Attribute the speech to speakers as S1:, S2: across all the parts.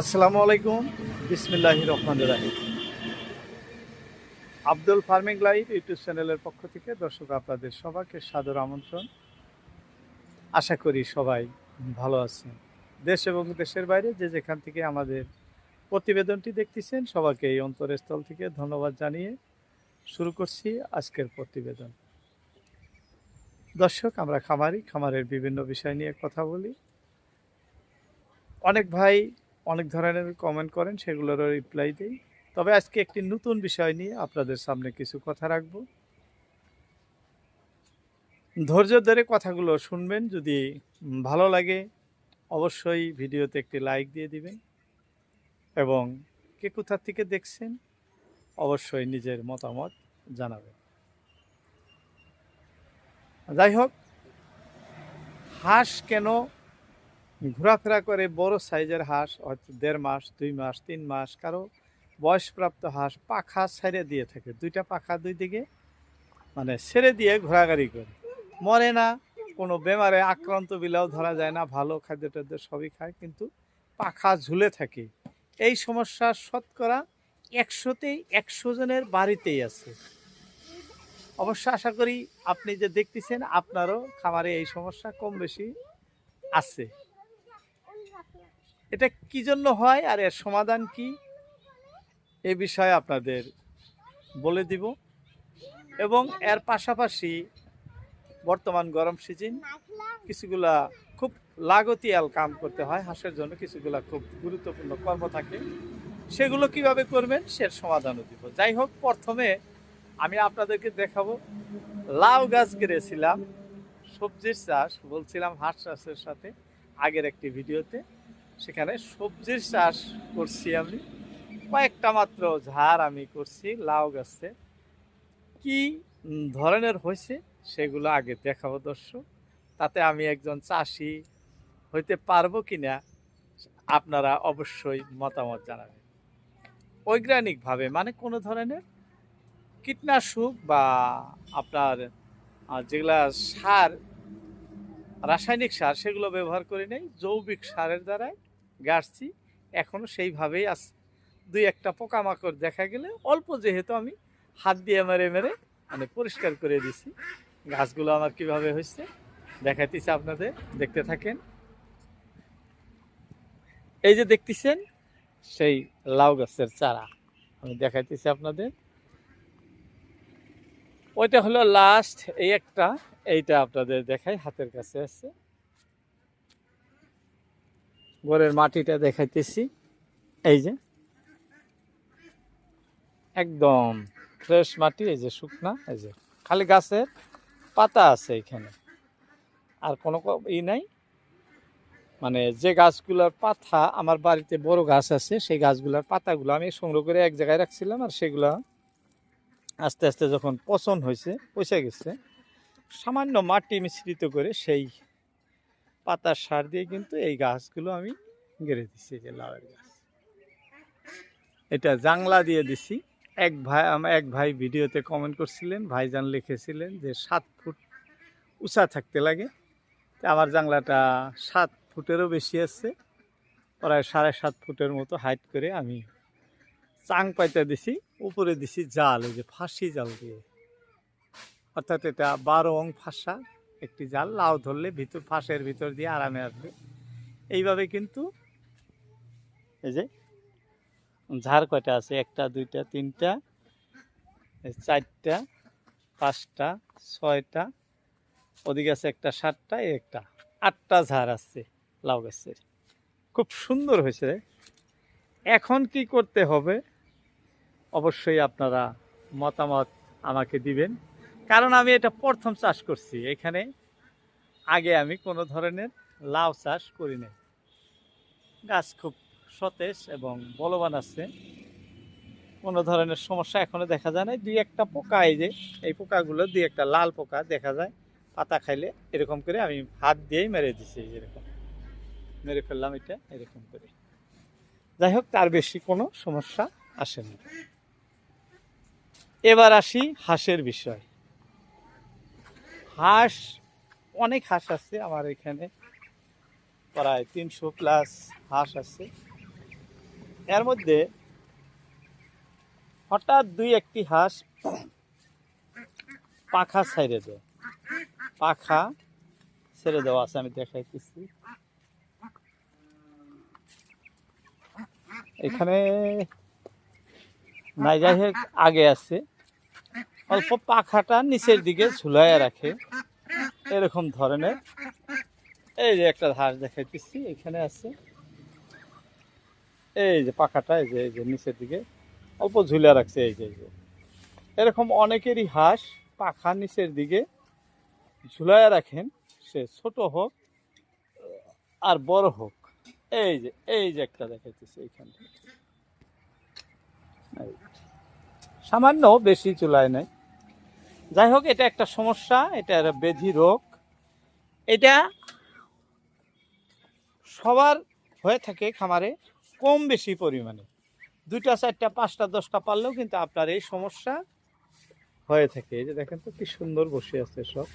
S1: আসসালামু আলাইকুম। বিসমিল্লাহ রহমান রাহিম। আব্দুল ফার্মিং লাইভ ইউটিউব চ্যানেলের পক্ষ থেকে দর্শক আপনাদের সবাইকে সাদর আমন্ত্রণ। আশা করি সবাই ভালো আছেন। দেশ এবং দেশের বাইরে যে যেখান থেকে আমাদের প্রতিবেদনটি দেখতেছেন, সবাইকে এই অন্তরস্থল থেকে ধন্যবাদ জানিয়ে শুরু করছি আজকের প্রতিবেদন। দর্শক, আমরা খামারি, খামারের বিভিন্ন বিষয় নিয়ে কথা বলি। অনেক ভাই অনেক ধরনের কমেন্ট করেন, সেগুলোরও রিপ্লাই দিই। তবে আজকে একটি নতুন বিষয় নিয়ে আপনাদের সামনে কিছু কথা রাখব। ধৈর্য ধরে কথাগুলো শুনবেন, যদি ভালো লাগে, অবশ্যই ভিডিওতে একটি লাইক দিয়ে দিবেন। এবং কে কোথা থেকে দেখছেন, অবশ্যই নিজের মতামত জানাবেন। যাই হোক, হাঁস কেন ঘোরাফেরা করে বড় সাইজের হাঁস হয়তো দেড় মাস, দুই মাস, তিন মাস, কারও বয়সপ্রাপ্ত হাঁস পাখা ছেড়ে দিয়ে থাকে। দুইটা পাখা দুই দিকে মানে ছেড়ে দিয়ে ঘোরাঘুরি করে। মরে না, কোনো বেমারে আক্রান্ত বিলাও ধরা যায় না, ভালো খাদ্য টাদ্য সবই খায়, কিন্তু পাখা ঝুলে থাকে। এই সমস্যা শতকরা একশোতেই একশো জনের বাড়িতেই আছে। অবশ্য আশা করি আপনি যে দেখতেছেন, আপনারও খামারে এই সমস্যা কম বেশি আছে। এটা কি জন্য হয় আর এর সমাধান কি? এ বিষয়ে আপনাদের বলে দিব। এবং এর পাশাপাশি বর্তমান গরম সিজন, কিছুগুলা খুব লাগতিয়াল কাম করতে হয়, হাঁসের জন্য কিছুগুলা খুব গুরুত্বপূর্ণ কর্ম থাকে। সেগুলো কীভাবে করবেন সে সমাধানও দিব। যাই হোক, প্রথমে আমি আপনাদেরকে দেখাবো। লাউ গাছ গেড়েছিলাম সবজির চাষ বলছিলাম হাঁস চাষের সাথে আগের একটি ভিডিওতে। সেখানে সবজির চাষ করছি আমি। কয়েকটা মাত্র ঝাড় আমি করছি, লাউ গাছে। কি ধরনের হয়েছে সেগুলো আগে দেখাবো দর্শক। তাতে আমি একজন চাষি হইতে পারব কি না আপনারা অবশ্যই মতামত জানাবেন। বৈজ্ঞানিকভাবে মানে কোনো ধরনের কীটনাশক বা আপনার যেগুলা সার, রাসায়নিক সার সেগুলো ব্যবহার করি নাই জৈবিক সারের দ্বারাই গাছছি এখনও সেইভাবেই আছে। দুই একটা পোকামাকড় দেখা গেলে অল্প যেহেতু আমি হাত দিয়ে মেরে মেরে মানে পরিষ্কার করে দিছি। গাছগুলো আমার কীভাবে হয়েছে দেখাইতেছি আপনাদের, দেখতে থাকেন। এই যে দেখতেছেন, সেই লাউ গাছের চারা। আমি দেখাইতেছি আপনাদের। ওইটা হলো লাস্ট এই একটা, এইটা আপনাদের দেখাই, হাতের কাছে আছে। ঘরের মাটিটা দেখাইতেছি। এই যে। একদম ফ্রেশ মাটি, এই যে শুকনা, এই যে। খালি গাছের পাতা আছে এখানে। আর কোনো ই নাই। মানে যে গাছগুলোর পাতা, আমার বাড়িতে বড় গাছ আছে, সেই গাছগুলোর পাতাগুলো আমি সংগ্রহ করে এক জায়গায় রাখছিলাম আর সেগুলা আস্তে আস্তে যখন পচন হয়েছে, পচে গেছে, সামান্য মাটি মিশ্রিত করে সেই পাতার সার দিয়ে কিন্তু এই গাছগুলো আমি গেড়ে এই যে লাউয়ের গাছ। এটা জাংলা দিয়ে দিছি। এক ভাই আমার এক ভাই ভিডিওতে কমেন্ট করছিলেন, ভাইজান লিখেছিলেন যে সাত ফুট উঁচা থাকতে লাগে। আমার জাংলাটা সাত ফুটেরও বেশি আছে, প্রায় সাড়ে সাত ফুটের মতো হাইট করে আমি চাং পাইতে দিছি। উপরে দিছি জাল ওই যে ফাঁসি জাল দিয়ে। অর্থাৎ এটা বারো অং ফাঁসা। একটি জাল, লাউ ধরলে ভিতর, ফাঁসের ভিতর দিয়ে আরামে আসবে। এইভাবে কিন্তু এই যে ঝাড় কয়টা আছে? একটা, দুইটা, তিনটা চারটা, পাঁচটা, ছয়টা, ওদিকে আছে একটা, সাতটা একটা। আটটা ঝাড় আছে লাউ গাছের। খুব সুন্দর হয়েছে এখন কি করতে হবে? অবশ্যই আপনারা মতামত আমাকে দিবেন। কারণ আমি এটা প্রথম চাষ করছি। এখানে আগে আমি কোনো ধরনের লাউ চাষ করি নাই। গাছ খুব সতেজ এবং বলবান আছে। কোনো ধরনের সমস্যা এখনও দেখা যায় না দুই একটা পোকা এই যে, এই পোকাগুলো দুই একটা লাল পোকা দেখা যায়। পাতা খাইলে এরকম করে আমি হাত দিয়েই মেরে দিছি এই যেরকম মেরে ফেললাম এটা এরকম করে। যাই হোক, তার বেশি কোনো সমস্যা আসেনি এবার আসি হাঁসের বিষয়। হাঁস, অনেক হাঁস আছে আমার এখানে। প্রায় তিনশো প্লাস হাঁস আছে। এর মধ্যে হঠাৎ দুই একটি হাঁস পাখা ছেড়ে দেয়। পাখা ছেড়ে দেওয়া আছে, আমি দেখাইতেছি। এখানে নাই যাই আগে আছে। অল্প পাখাটা নিচের দিকে ঝুলাইয়া রাখে। এরকম ধরনের। এই যে একটা হাঁস দেখাইতেছি, এখানে আছে। এই যে পাখাটা, এই যে এই যে নিচের দিকে। অল্প ঝুলে রাখছে, এই যে এই যে। এরকম অনেকেরই হাঁস পাখা নিচের দিকে ঝুলাইয়া রাখেন। সে ছোট হোক, আর বড় হোক। এই যে এই যে একটা দেখাইতেছে এইখানে এই। সামান্য বেশি চুলায় নাই। যাই হোক এটা একটা সমস্যা, এটা একটা বেধি রোগ। এটা সবার হয়ে থাকে খামারে কম বেশি পরিমাণে। দুইটা, চারটা, পাঁচটা, দশটা পারলেও কিন্তু আপনার এই সমস্যা হয়ে থাকে। এই যে দেখেন তো, কি সুন্দর বসে আছে সব।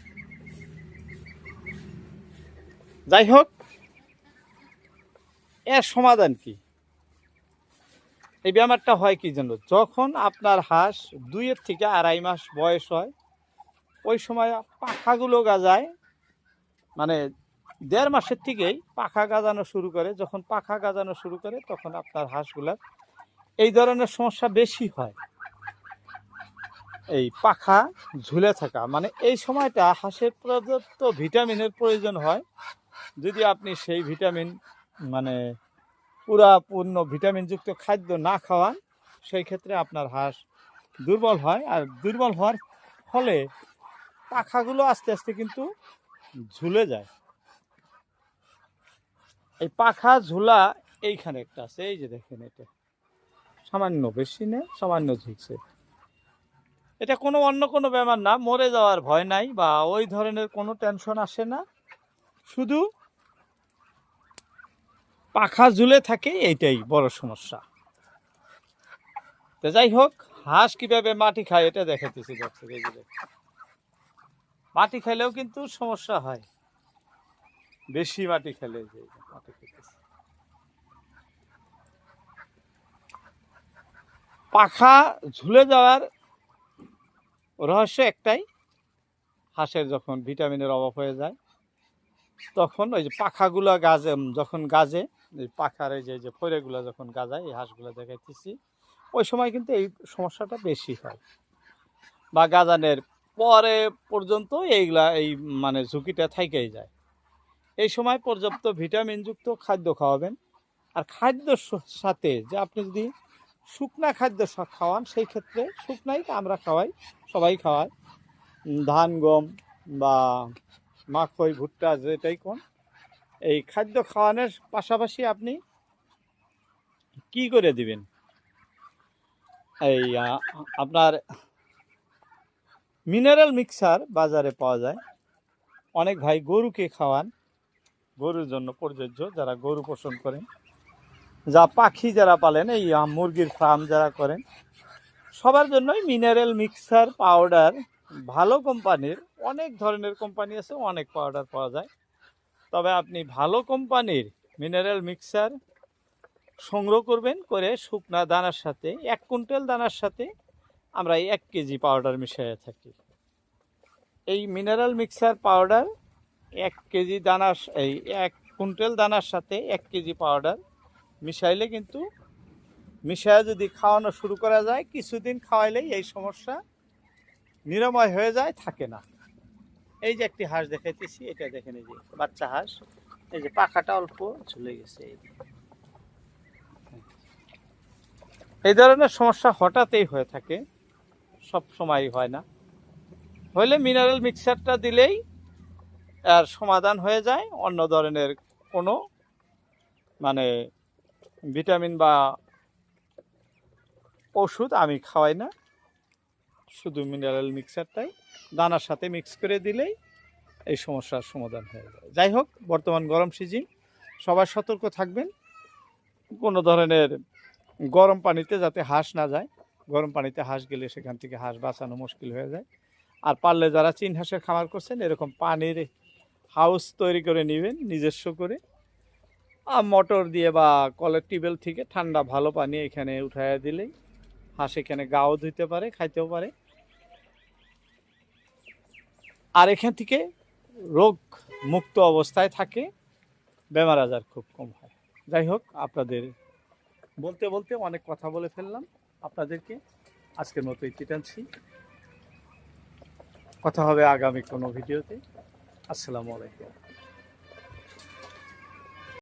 S1: যাই হোক এর সমাধান কি? এই ব্যাপারটা হয় কি জন্য যখন আপনার হাঁস দুইয়ের থেকে আড়াই মাস বয়স হয় ওই সময় পাখাগুলো গাজায়। মানে দেড় মাসের থেকেই পাখা গাজানো শুরু করে। যখন পাখা গাজানো শুরু করে, তখন আপনার হাঁসগুলার এই ধরনের সমস্যা বেশি হয়। এই পাখা ঝুলে থাকা। মানে এই সময়টা হাঁসের প্রদত্ত ভিটামিনের প্রয়োজন হয়। যদি আপনি সেই ভিটামিন মানে পুরা পূর্ণ ভিটামিনযুক্ত খাদ্য না খাওয়ান, সেই ক্ষেত্রে আপনার হাঁস দুর্বল হয়। আর দুর্বল হওয়ার ফলে পাখাগুলো আস্তে আস্তে কিন্তু ঝুলে যায়। এই পাখা ঝুলা এইখানে একটা আছে, এই যে দেখেন এটা। সামান্য বেশি নেই সামান্য ঝুলছে। এটা কোনো অন্য কোনো ব্যাপার না, মরে যাওয়ার ভয় নাই বা ওই ধরনের কোনো টেনশন আসে না। শুধু পাখা ঝুলে থাকে, এইটাই বড় সমস্যা। তো যাই হোক, হাঁস কীভাবে মাটি খায় এটা দেখাতেছি দর্শক, এই। মাটি খেলেও কিন্তু সমস্যা হয়। বেশি মাটি খেলে যে মাটি পাখা ঝুলে যাওয়ার রহস্য একটাই, হাঁসের যখন ভিটামিনের অভাব হয়ে যায়, তখন ওই যে পাখাগুলো গাজে যখন গাজে, এই পাখার এই যে যে ফৈরেগুলো যখন গাজায়, এই হাঁসগুলো দেখাইতেছি, ওই সময় কিন্তু এই সমস্যাটা বেশি হয়। বা গাজানের পরে পর্যন্ত এইগুলা, এই মানে ঝুঁকিটা থাইকেই যায়। এই সময় পর্যাপ্ত ভিটামিনযুক্ত খাদ্য খাওয়াবেন। আর খাদ্যর সাথে যে আপনি যদি শুকনা খাদ্য খাওয়ান, সেই ক্ষেত্রে শুকনাই আমরা খাওয়াই, সবাই খাওয়াই ধান, গম বা মাখই, ভুট্টা, যেটাই কোন, এই খাদ্য খাওয়ানোর পাশাপাশি আপনি কি করে দিবেন? এই আপনার মিনারেল মিক্সার বাজারে পাওয়া যায়। অনেক ভাই গরুকে খাওয়ান। গরুর জন্য প্রযোজ্য যারা গরু পোষণ করেন। যা পাখি যারা পালেন, এই মুরগির ফার্ম যারা করেন, সবার জন্যই মিনারেল মিক্সার পাউডার ভালো কোম্পানির, অনেক ধরনের কোম্পানি আছে, অনেক পাউডার পাওয়া যায়। তবে আপনি ভালো কোম্পানির মিনারেল মিক্সার সংগ্রহ করবেন, করে শুকনা দানার সাথে, এক কুইন্টাল দানার সাথে আমরা এই এক কেজি পাউডার মিশিয়ে থাকি। এই মিনারেল মিক্সার পাউডার এক কেজি দানার এই এক কুইন্টাল দানার সাথে এক কেজি পাউডার মিশাইলে কিন্তু মিশায় যদি খাওয়ানো শুরু করা যায়, কিছুদিন খাওয়াইলেই এই সমস্যা নিরাময় হয়ে যায়, থাকে না। এই যে একটি হাঁস দেখাইতেছি, এটা দেখেন এই যে বাচ্চা হাঁস, এই যে পাখাটা অল্প ঝুলে গেছে। এই ধরনের সমস্যা হঠাৎই হয়ে থাকে। সব সময় হয় না। হইলে মিনারেল মিক্সারটা দিলেই আর সমাধান হয়ে যায়। অন্য ধরনের কোনো মানে ভিটামিন বা ওষুধ আমি খাওয়াই না। শুধু মিনারেল মিক্সারটাই দানার সাথে মিক্স করে দিলেই এই সমস্যার সমাধান হয়ে যায়। যাই হোক, বর্তমান গরম সিজন সবাই সতর্ক থাকবেন। কোনো ধরনের গরম পানিতে যাতে হাঁস না যায়। গরম পানিতে হাঁস গেলে সেখান থেকে হাঁস বাঁচানো মুশকিল হয়ে যায়। আর পারলে যারা চীন হাঁসের খামার করছেন, এরকম পানির হাউস তৈরি করে নেবেন, নিজস্ব করে। আর মোটর দিয়ে বা কলের টিউবওয়েল থেকে ঠান্ডা ভালো পানি এখানে উঠাইয়া দিলেই হাঁস এখানে গাও ধুইতে পারে, খাইতেও পারে। আর এখান থেকে রোগ মুক্ত অবস্থায় থাকে, বেমার আজার খুব কম হয়। যাই হোক, আপনাদের বলতে বলতে অনেক কথা বলে ফেললাম। আপনাদেরকে আজকের মতো ইতি টানছি। কথা হবে আগামী কোনো ভিডিওতে। আসসালামু আলাইকুম।